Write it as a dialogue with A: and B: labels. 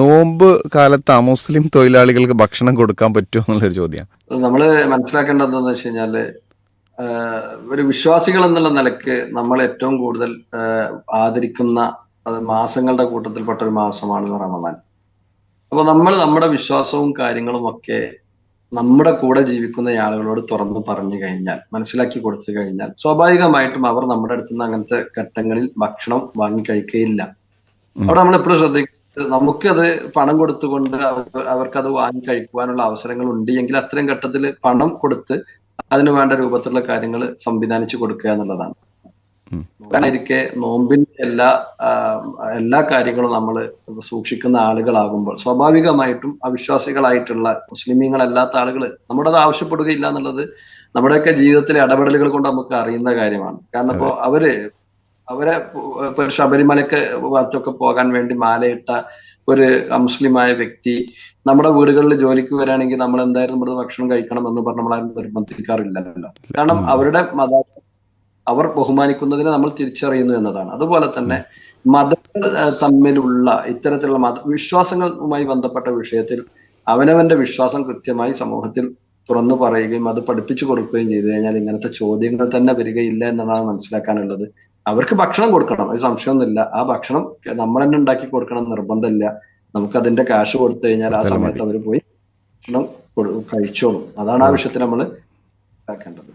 A: നോമ്പ് കാലത്ത് അമുസ്ലിം തൊഴിലാളികൾക്ക് ഭക്ഷണം കൊടുക്കാൻ പറ്റുമോ എന്നുള്ളൊരു ചോദ്യം.
B: നമ്മൾ മനസ്സിലാക്കേണ്ടതെന്ന് വെച്ച് കഴിഞ്ഞാൽ ഒരു വിശ്വാസികൾ എന്നുള്ള നിലയ്ക്ക് നമ്മൾ ഏറ്റവും കൂടുതൽ ആദരിക്കുന്ന അത് മാസങ്ങളുടെ കൂട്ടത്തിൽപ്പെട്ട ഒരു മാസമാണ് റമദാൻ. അപ്പൊ നമ്മൾ നമ്മുടെ വിശ്വാസവും കാര്യങ്ങളും ഒക്കെ നമ്മുടെ കൂടെ ജീവിക്കുന്ന ആളുകളോട് തുറന്നു പറഞ്ഞു കഴിഞ്ഞാൽ മനസ്സിലാക്കി കൊടുത്തു കഴിഞ്ഞാൽ സ്വാഭാവികമായിട്ടും അവർ നമ്മുടെ അടുത്തുനിന്ന് അങ്ങനത്തെ ഘട്ടങ്ങളിൽ ഭക്ഷണം വാങ്ങി കഴിക്കുകയില്ല. അവിടെ നമ്മൾ എപ്പോഴും ശ്രദ്ധിക്കുന്നത് നമുക്കത് പണം കൊടുത്തുകൊണ്ട് അവർക്ക് അവർക്കത് വാങ്ങി കഴിക്കുവാനുള്ള അവസരങ്ങൾ ഉണ്ട്. എങ്കിൽ അത്തരം ഘട്ടത്തിൽ പണം കൊടുത്ത് അതിന് വേണ്ട രൂപത്തിലുള്ള കാര്യങ്ങൾ സംവിധാനിച്ചു കൊടുക്കുക എന്നുള്ളതാണ്. നോക്കാനിരിക്കെ നോമ്പിന്റെ എല്ലാ എല്ലാ കാര്യങ്ങളും നമ്മൾ സൂക്ഷിക്കുന്ന ആളുകളാകുമ്പോൾ സ്വാഭാവികമായിട്ടും അവിശ്വാസികളായിട്ടുള്ള മുസ്ലിമീങ്ങളല്ലാത്ത ആളുകൾ നമ്മുടെ അത് ആവശ്യപ്പെടുകയില്ല എന്നുള്ളത് നമ്മുടെയൊക്കെ ജീവിതത്തിലെ ഇടപെടലുകൾ കൊണ്ട് നമുക്ക് അറിയുന്ന കാര്യമാണ്. കാരണം ഇപ്പോ അവർ അവരെ ശബരിമലക്ക് മറ്റൊക്കെ പോകാൻ വേണ്ടി മാലയിട്ട ഒരു മുസ്ലിമായ വ്യക്തി നമ്മുടെ വീടുകളിൽ ജോലിക്ക് വരാണെങ്കിൽ നമ്മൾ എന്തായാലും ഇവിടെ ഭക്ഷണം കഴിക്കണം എന്ന് പറഞ്ഞ് നമ്മളാരും നിർബന്ധിക്കാറില്ലല്ലോ. കാരണം അവരുടെ മത അവർ ബഹുമാനിക്കുന്നതിനെ നമ്മൾ തിരിച്ചറിയുന്നു എന്നതാണ്. അതുപോലെ തന്നെ മതങ്ങൾ തമ്മിലുള്ള ഇത്തരത്തിലുള്ള മത വിശ്വാസങ്ങളുമായി ബന്ധപ്പെട്ട വിഷയത്തിൽ അവനവന്റെ വിശ്വാസം കൃത്യമായി സമൂഹത്തിൽ തുറന്നു പറയുകയും അത് പഠിപ്പിച്ചു കൊടുക്കുകയും ചെയ്തു കഴിഞ്ഞാൽ ഇങ്ങനത്തെ ചോദ്യങ്ങൾ തന്നെ വരികയില്ല എന്നതാണ് മനസ്സിലാക്കാനുള്ളത്. അവർക്ക് ഭക്ഷണം കൊടുക്കണം അത് സംശയമൊന്നുമില്ല. ആ ഭക്ഷണം നമ്മൾ തന്നെ ഉണ്ടാക്കി കൊടുക്കണം നിർബന്ധമില്ല. നമുക്ക് അതിന്റെ കാശ് കൊടുത്തു കഴിഞ്ഞാൽ ആ സമയത്ത് അവർ പോയി ഭക്ഷണം കഴിച്ചോളും. അതാണ് ആ വിഷയത്തിൽ നമ്മൾ മനസ്സിലാക്കേണ്ടത്